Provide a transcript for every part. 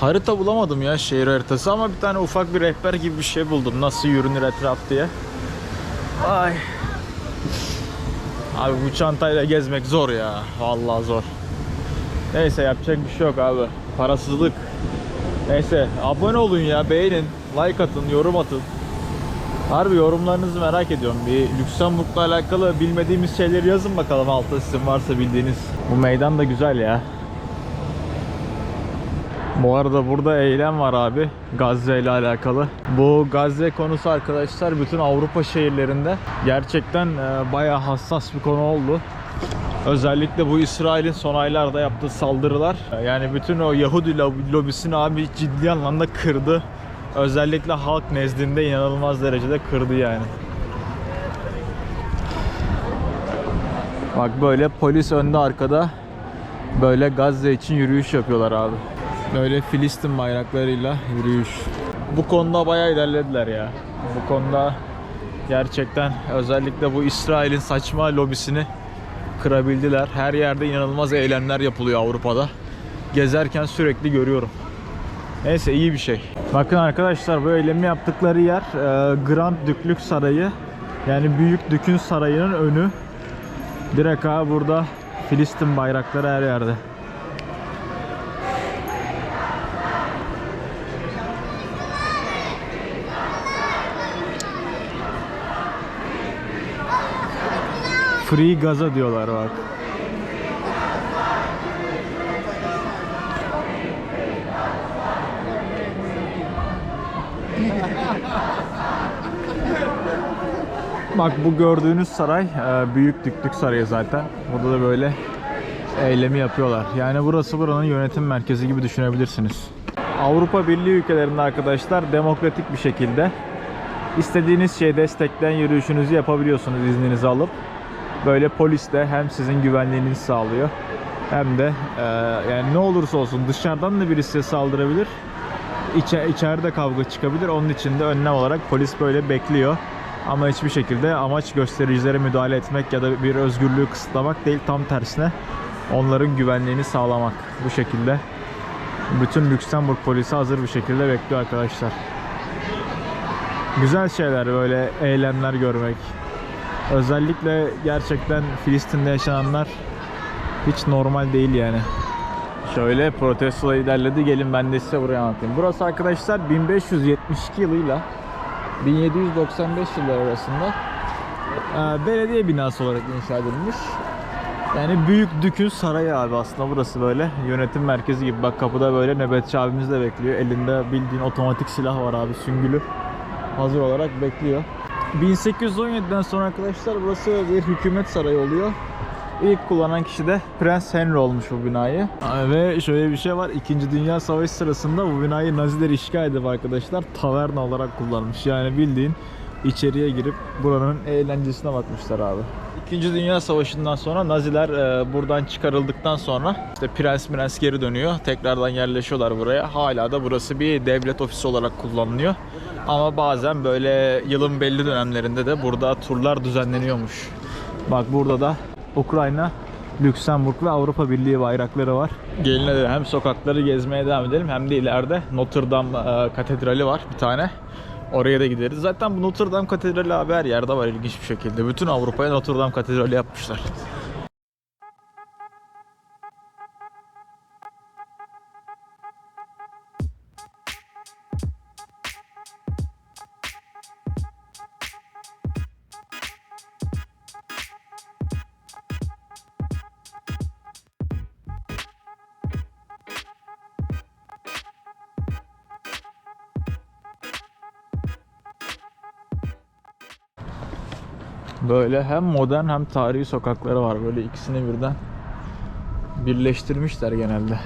Harita bulamadım ya şehir haritası ama bir tane ufak bir rehber gibi bir şey buldum. Nasıl yürünür etraf diye. Ay. Abi bu çantayla gezmek zor ya. Vallahi zor. Neyse yapacak bir şey yok abi. Parasızlık. Neyse abone olun ya beğenin. Like atın, yorum atın. Harbi yorumlarınızı merak ediyorum. Bir Lüksemburg'la alakalı bilmediğimiz şeyleri yazın bakalım altta sizin varsa bildiğiniz. Bu meydan da güzel ya. Bu arada burada eylem var abi Gazze ile alakalı. Bu Gazze konusu arkadaşlar bütün Avrupa şehirlerinde gerçekten e, bayağı hassas bir konu oldu. Özellikle bu İsrail'in son aylarda yaptığı saldırılar e, yani bütün o Yahudi lob- lobisini abi ciddi anlamda kırdı. Özellikle halk nezdinde inanılmaz derecede kırdı yani. Bak böyle polis önde arkada böyle Gazze için yürüyüş yapıyorlar abi. Böyle Filistin bayraklarıyla yürüyüş. Bu konuda bayağı ilerlediler ya. Bu konuda gerçekten özellikle bu İsrail'in saçma lobisini kırabildiler. Her yerde inanılmaz eylemler yapılıyor Avrupa'da. Gezerken sürekli görüyorum. Neyse iyi bir şey. Bakın arkadaşlar bu eylemi yaptıkları yer e, Grand Düklük Sarayı. Yani Büyük Dük'ün sarayının önü. Direkt abi burada Filistin bayrakları her yerde. Free Gaza diyorlar bak. Bak bu gördüğünüz saray e, Büyük Düklük Sarayı zaten. Burada da böyle eylemi yapıyorlar. Yani burası buranın yönetim merkezi gibi düşünebilirsiniz. Avrupa Birliği ülkelerinde arkadaşlar demokratik bir şekilde istediğiniz şeyi destekleyen yürüyüşünüzü yapabiliyorsunuz izninizi alıp. Böyle polis de hem sizin güvenliğinizi sağlıyor hem de e, yani ne olursa olsun dışarıdan da birisi size saldırabilir. İçe, içeride kavga çıkabilir. Onun için de önlem olarak polis böyle bekliyor. Ama hiçbir şekilde amaç göstericilere müdahale etmek ya da bir özgürlüğü kısıtlamak değil. Tam tersine onların güvenliğini sağlamak. Bu şekilde bütün Lüksemburg polisi hazır bir şekilde bekliyor arkadaşlar. Güzel şeyler böyle eylemler görmek. Özellikle gerçekten Filistin'de yaşananlar hiç normal değil yani. Şöyle protesto ilerledi. Gelin ben de size buraya anlatayım. Burası arkadaşlar 1572 yılıyla 1795 yılları arasında e, belediye binası olarak inşa edilmiş. Yani Büyük Dük'ün sarayı abi aslında burası böyle. Yönetim merkezi gibi. Bak kapıda böyle nöbetçi abimiz de bekliyor. Elinde bildiğin otomatik silah var abi süngülü. Hazır olarak bekliyor. 1817'den sonra arkadaşlar burası bir hükümet sarayı oluyor. İlk kullanan kişi de Prens Henry olmuş bu binayı. Ve şöyle bir şey var. İkinci Dünya Savaşı sırasında bu binayı Naziler işgal edip arkadaşlar taverna olarak kullanmış. Yani bildiğin içeriye girip buranın eğlencesine bakmışlar abi. İkinci Dünya Savaşı'ndan sonra Naziler e, buradan çıkarıldıktan sonra işte prens prens geri dönüyor. Tekrardan yerleşiyorlar buraya. Hala da burası bir devlet ofisi olarak kullanılıyor. Ama bazen böyle yılın belli dönemlerinde de burada turlar düzenleniyormuş. Bak burada da Ukrayna, Lüksemburg ve Avrupa Birliği bayrakları var. Geline de hem sokakları gezmeye devam edelim hem de ileride Notre Dame e, katedrali var bir tane. Oraya da gideriz. Zaten bu Notre Dame katedrali abi her yerde var ilginç bir şekilde. Bütün Avrupa'ya Notre Dame katedrali yapmışlar. Böyle hem modern hem tarihi sokakları var. Böyle ikisini birden birleştirmişler genelde.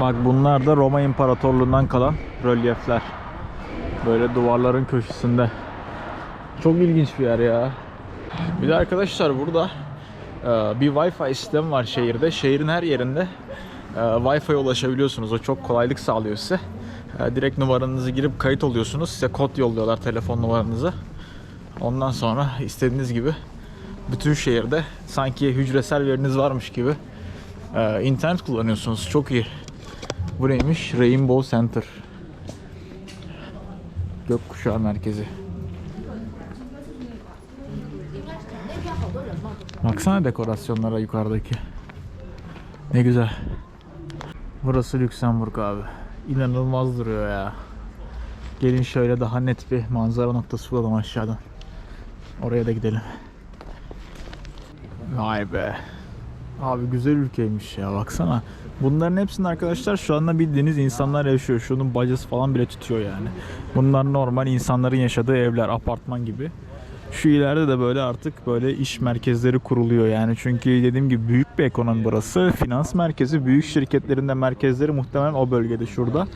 Bak bunlar da Roma İmparatorluğundan kalan rölyefler. Böyle duvarların köşesinde. Çok ilginç bir yer ya. Bir de arkadaşlar burada e, bir Wi-Fi sistemi var şehirde. Şehrin her yerinde e, Wi-Fi'ye ulaşabiliyorsunuz. O çok kolaylık sağlıyor size. E, Direkt numaranızı girip kayıt oluyorsunuz. Size kod yolluyorlar telefon numaranızı. Ondan sonra istediğiniz gibi bütün şehirde sanki hücresel veriniz varmış gibi e, internet kullanıyorsunuz. Çok iyi. Bu neymiş? Rainbow Center. Gökkuşağı merkezi. Baksana dekorasyonlara yukarıdaki. Ne güzel. Burası Lüksemburg abi. İnanılmaz duruyor ya. Gelin şöyle daha net bir manzara noktası bulalım aşağıdan. Oraya da gidelim. Vay be. Abi güzel ülkeymiş ya baksana. Bunların hepsinde arkadaşlar şu anda bildiğiniz insanlar yaşıyor. Şunun bacası falan bile tutuyor yani. Bunlar normal insanların yaşadığı evler, apartman gibi. Şu ileride de böyle artık böyle iş merkezleri kuruluyor yani. Çünkü dediğim gibi büyük bir ekonomi burası. Finans merkezi, büyük şirketlerin de merkezleri muhtemelen o bölgede şurada.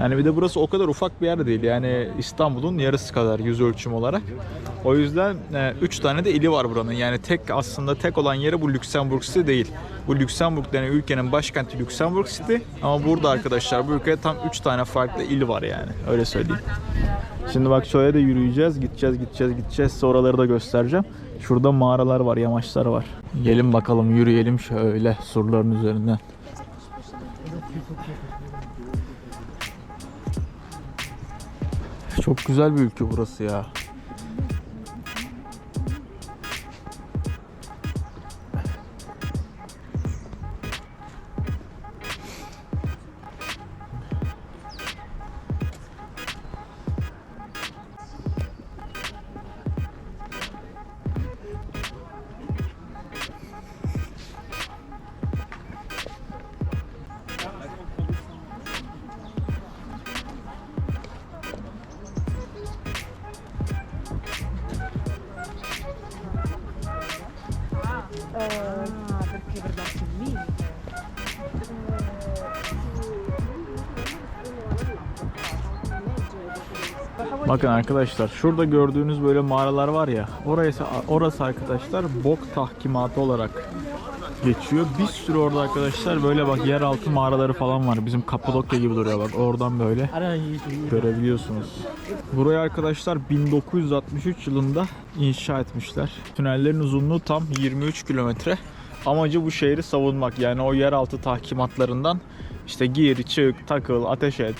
Yani bir de burası o kadar ufak bir yer değil. Yani İstanbul'un yarısı kadar yüz ölçüm olarak. O yüzden 3 tane de ili var buranın. Yani tek aslında tek olan yeri bu Lüksemburg City değil. Bu Lüksemburg denen ülkenin başkenti Lüksemburg City. Ama burada arkadaşlar bu ülkede tam 3 tane farklı ili var yani. Öyle söyleyeyim. Şimdi bak şöyle de yürüyeceğiz. Gideceğiz, gideceğiz, gideceğiz. Sonraları da göstereceğim. Şurada mağaralar var, yamaçlar var. Gelin bakalım yürüyelim şöyle surların üzerinden. Çok güzel bir ülke burası ya. Bakın arkadaşlar şurada gördüğünüz böyle mağaralar var ya orası, orası arkadaşlar bok tahkimatı olarak geçiyor. Bir sürü orada arkadaşlar böyle bak yeraltı mağaraları falan var. Bizim Kapadokya gibi duruyor bak oradan böyle görebiliyorsunuz. Burayı arkadaşlar 1963 yılında inşa etmişler. Tünellerin uzunluğu tam 23 kilometre. Amacı bu şehri savunmak. Yani o yeraltı tahkimatlarından işte gir, çık, takıl, ateş et,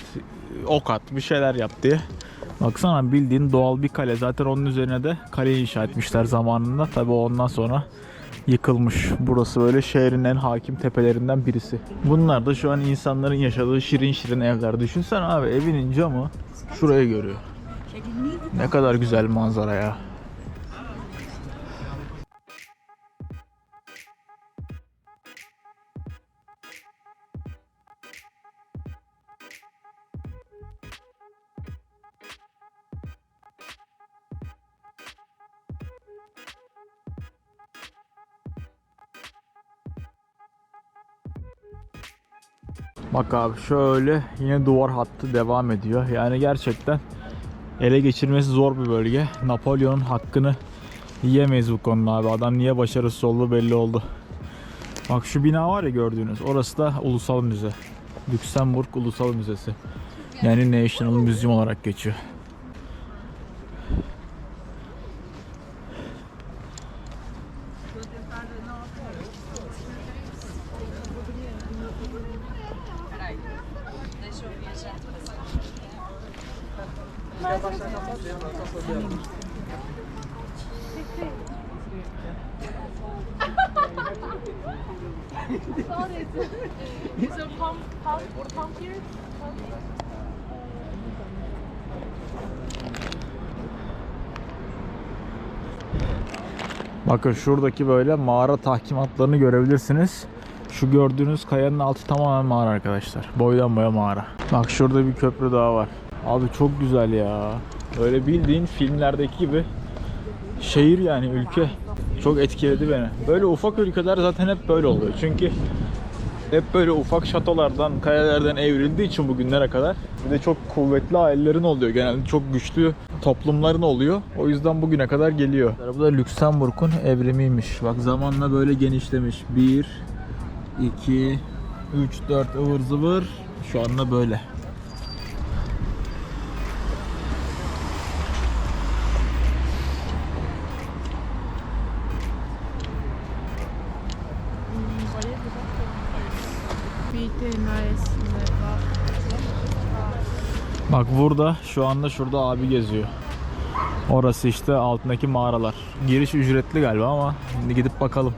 ok at bir şeyler yap diye. Baksana bildiğin doğal bir kale. Zaten onun üzerine de kale inşa etmişler zamanında. Tabi ondan sonra yıkılmış. Burası böyle şehrin en hakim tepelerinden birisi. Bunlar da şu an insanların yaşadığı şirin şirin evler. Düşünsene abi evinin camı şuraya görüyor. Ne kadar güzel manzara ya. Bak abi şöyle yine duvar hattı devam ediyor. Yani gerçekten ele geçirmesi zor bir bölge. Napolyon'un hakkını yiyemeyiz bu konuda abi. Adam niye başarısız olduğu belli oldu. Bak şu bina var ya gördüğünüz. Orası da ulusal müze. Lüksemburg Ulusal Müzesi. Yani National Museum olarak geçiyor. So pump, pump, pump here? Bakın şuradaki böyle mağara tahkimatlarını görebilirsiniz. Şu gördüğünüz kayanın altı tamamen mağara arkadaşlar. Boydan boya mağara. Bak şurada bir köprü daha var. Abi çok güzel ya. Böyle bildiğin filmlerdeki gibi şehir yani ülke. Çok etkiledi beni. Böyle ufak ülkeler zaten hep böyle oluyor. Çünkü hep böyle ufak şatolardan, kayalardan evrildiği için bugünlere kadar. Bir de çok kuvvetli ailelerin oluyor. Genelde çok güçlü toplumların oluyor. O yüzden bugüne kadar geliyor. Bu da Lüksemburg'un evrimiymiş. Bak zamanla böyle genişlemiş. 1, 2, 3, 4 ıvır zıvır. Şu anda böyle. Bak. Bak burada şu anda şurada abi geziyor. Orası işte altındaki mağaralar. Giriş ücretli galiba ama şimdi gidip bakalım.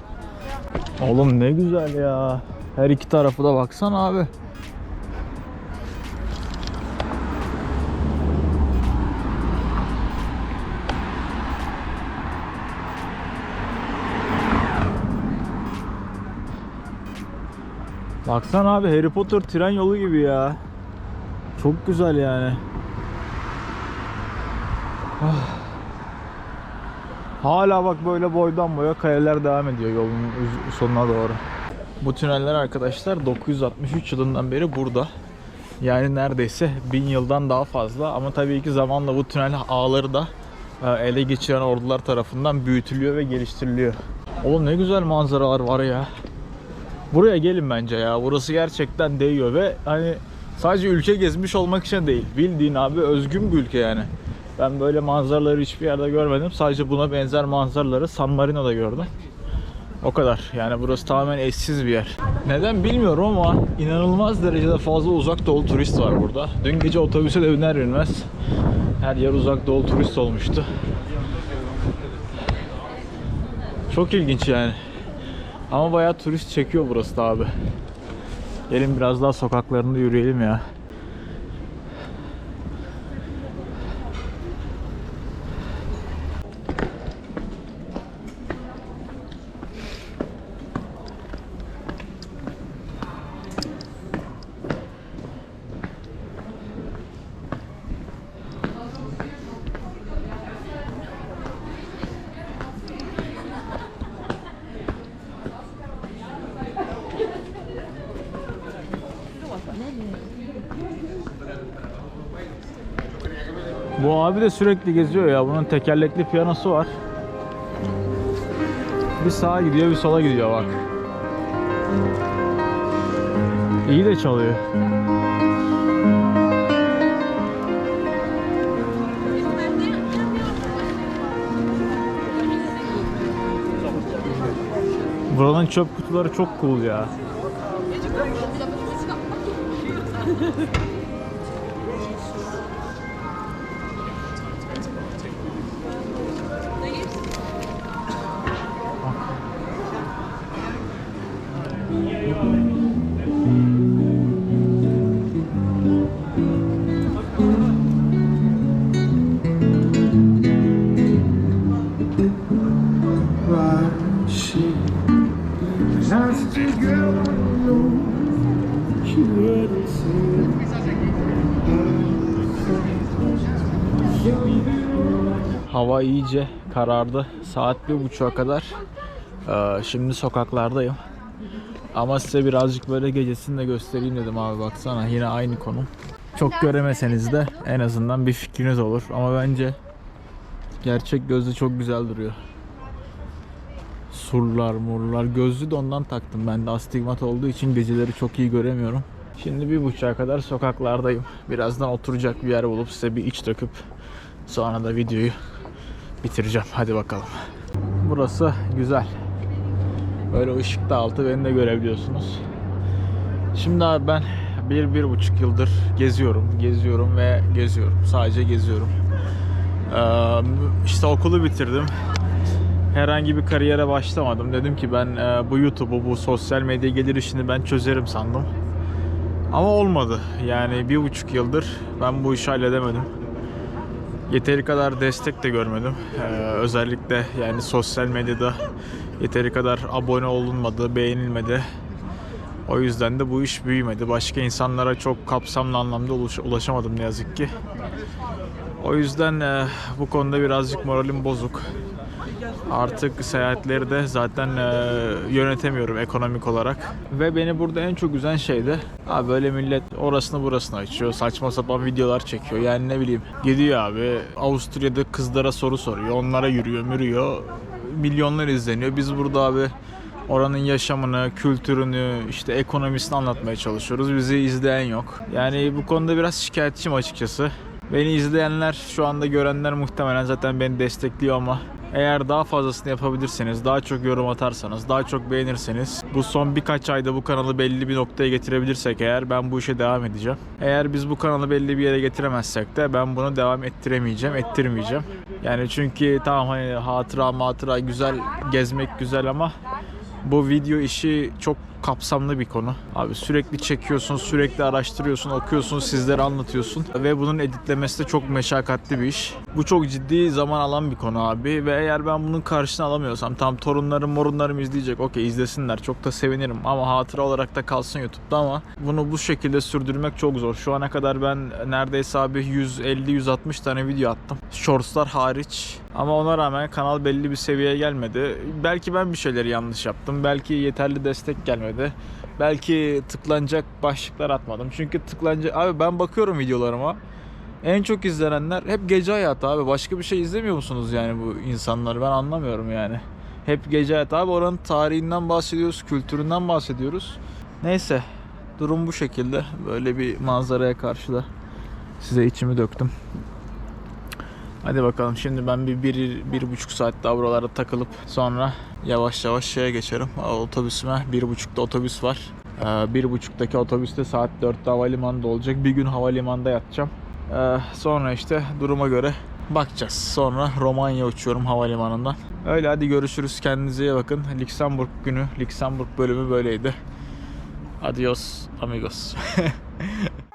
Oğlum ne güzel ya. Her iki tarafı da baksana abi. Baksana abi Harry Potter tren yolu gibi ya. Çok güzel yani. Ah. Hala bak böyle boydan boya kayalar devam ediyor yolun sonuna doğru. Bu tüneller arkadaşlar 963 yılından beri burada. Yani neredeyse 1000 yıldan daha fazla ama tabii ki zamanla bu tünel ağları da e, ele geçiren ordular tarafından büyütülüyor ve geliştiriliyor. Oğlum ne güzel manzaralar var ya. Buraya gelin bence ya. Burası gerçekten değiyor ve hani sadece ülke gezmiş olmak için değil. Bildiğin abi özgün bir ülke yani. Ben böyle manzaraları hiçbir yerde görmedim. Sadece buna benzer manzaraları San Marino'da gördüm. O kadar. Yani burası tamamen eşsiz bir yer. Neden bilmiyorum ama inanılmaz derecede fazla uzak doğu turist var burada. Dün gece otobüse de biner binmez her yer uzak doğu turist olmuştu. Çok ilginç yani. Ama bayağı turist çekiyor burası da abi. Gelin biraz daha sokaklarında yürüyelim ya. Bu abi de sürekli geziyor ya. Bunun tekerlekli piyanosu var. Bir sağa gidiyor, bir sola gidiyor bak. İyi de çalıyor. Buranın çöp kutuları çok cool ya. Ha ha ha. Hava iyice karardı. Saat bir buçuğa kadar. Ee, şimdi sokaklardayım. Ama size birazcık böyle gecesini de göstereyim dedim abi baksana yine aynı konum. Çok göremeseniz de en azından bir fikriniz olur. Ama bence gerçek gözlü çok güzel duruyor. Surlar, murlar. Gözlü de ondan taktım. Ben de astigmat olduğu için geceleri çok iyi göremiyorum. Şimdi bir buçuğa kadar sokaklardayım. Birazdan oturacak bir yer bulup size bir iç döküp sonra da videoyu bitireceğim. Hadi bakalım. Burası güzel. Böyle ışıkta altı beni de görebiliyorsunuz. Şimdi abi ben bir, bir buçuk yıldır geziyorum, geziyorum ve geziyorum. Sadece geziyorum. Ee, işte okulu bitirdim. Herhangi bir kariyere başlamadım. Dedim ki ben e, bu YouTube'u, bu sosyal medya gelir işini ben çözerim sandım. Ama olmadı. Yani bir buçuk yıldır ben bu işi halledemedim. Yeteri kadar destek de görmedim. Ee, özellikle yani sosyal medyada yeteri kadar abone olunmadı, beğenilmedi. O yüzden de bu iş büyümedi. Başka insanlara çok kapsamlı anlamda ulaş- ulaşamadım ne yazık ki. O yüzden e, bu konuda birazcık moralim bozuk. Artık seyahatleri de zaten e, yönetemiyorum ekonomik olarak. Ve beni burada en çok üzen şey de abi böyle millet orasını burasını açıyor. Saçma sapan videolar çekiyor. Yani ne bileyim gidiyor abi Avusturya'da kızlara soru soruyor. Onlara yürüyor mürüyor. Milyonlar izleniyor. Biz burada abi oranın yaşamını, kültürünü, işte ekonomisini anlatmaya çalışıyoruz. Bizi izleyen yok. Yani bu konuda biraz şikayetçiyim açıkçası. Beni izleyenler, şu anda görenler muhtemelen zaten beni destekliyor ama Eğer daha fazlasını yapabilirseniz, daha çok yorum atarsanız, daha çok beğenirseniz bu son birkaç ayda bu kanalı belli bir noktaya getirebilirsek eğer ben bu işe devam edeceğim. Eğer biz bu kanalı belli bir yere getiremezsek de ben bunu devam ettiremeyeceğim, ettirmeyeceğim. Yani çünkü tamam hani hatıra matıra güzel, gezmek güzel ama bu video işi çok kapsamlı bir konu. Abi sürekli çekiyorsun, sürekli araştırıyorsun, okuyorsun, sizlere anlatıyorsun ve bunun editlemesi de çok meşakkatli bir iş. Bu çok ciddi zaman alan bir konu abi ve eğer ben bunun karşısına alamıyorsam tam torunlarım morunlarım izleyecek okey izlesinler çok da sevinirim ama hatıra olarak da kalsın YouTube'da ama bunu bu şekilde sürdürmek çok zor. Şu ana kadar ben neredeyse abi 150-160 tane video attım. Shortslar hariç ama ona rağmen kanal belli bir seviyeye gelmedi. Belki ben bir şeyleri yanlış yaptım. Belki yeterli destek gelmedi. Belki tıklanacak başlıklar atmadım. Çünkü tıklanacak... Abi ben bakıyorum videolarıma. En çok izlenenler hep gece hayatı abi. Başka bir şey izlemiyor musunuz yani bu insanları? Ben anlamıyorum yani. Hep gece hayatı abi. Oranın tarihinden bahsediyoruz, kültüründen bahsediyoruz. Neyse. Durum bu şekilde. Böyle bir manzaraya karşı da size içimi döktüm. Hadi bakalım şimdi ben bir, bir, bir buçuk saat daha buralarda takılıp sonra yavaş yavaş şeye geçerim. Otobüsüme bir buçukta otobüs var. Ee, bir buçuktaki otobüste saat 4'te havalimanında olacak. Bir gün havalimanında yatacağım. Ee, sonra işte duruma göre bakacağız. Sonra Romanya uçuyorum havalimanından. Öyle hadi görüşürüz. Kendinize iyi bakın. Lüksemburg günü, Lüksemburg bölümü böyleydi. Adios amigos.